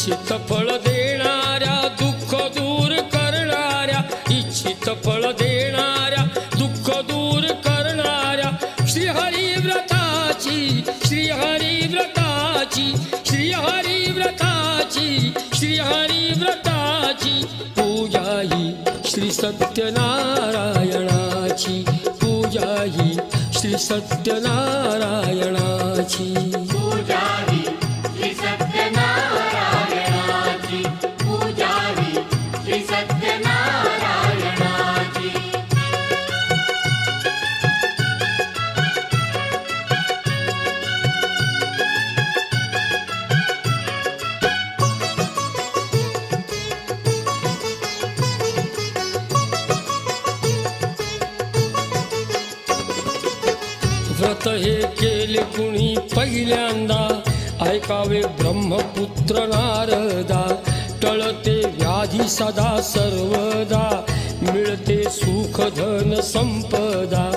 इच्छित फळ देणाऱ्या दुःख दूर करणाऱ्या इच्छित फळ देणाऱ्या दुःख दूर करणाऱ्या श्रीहरिव्रताची श्रीहरिव्रताची श्रीहरिव्रताची श्रीहरिव्रताची पूजा ही श्री सत्यनारायणाची पूजा ही श्री सत्यनारायणाची. व्रत हे केले कुणी पहिल्यांदा. ऐकावे ब्रह्मपुत्र नारदा. टळते व्याधी सदा सर्वदा. मिळते सुख धन संपदा.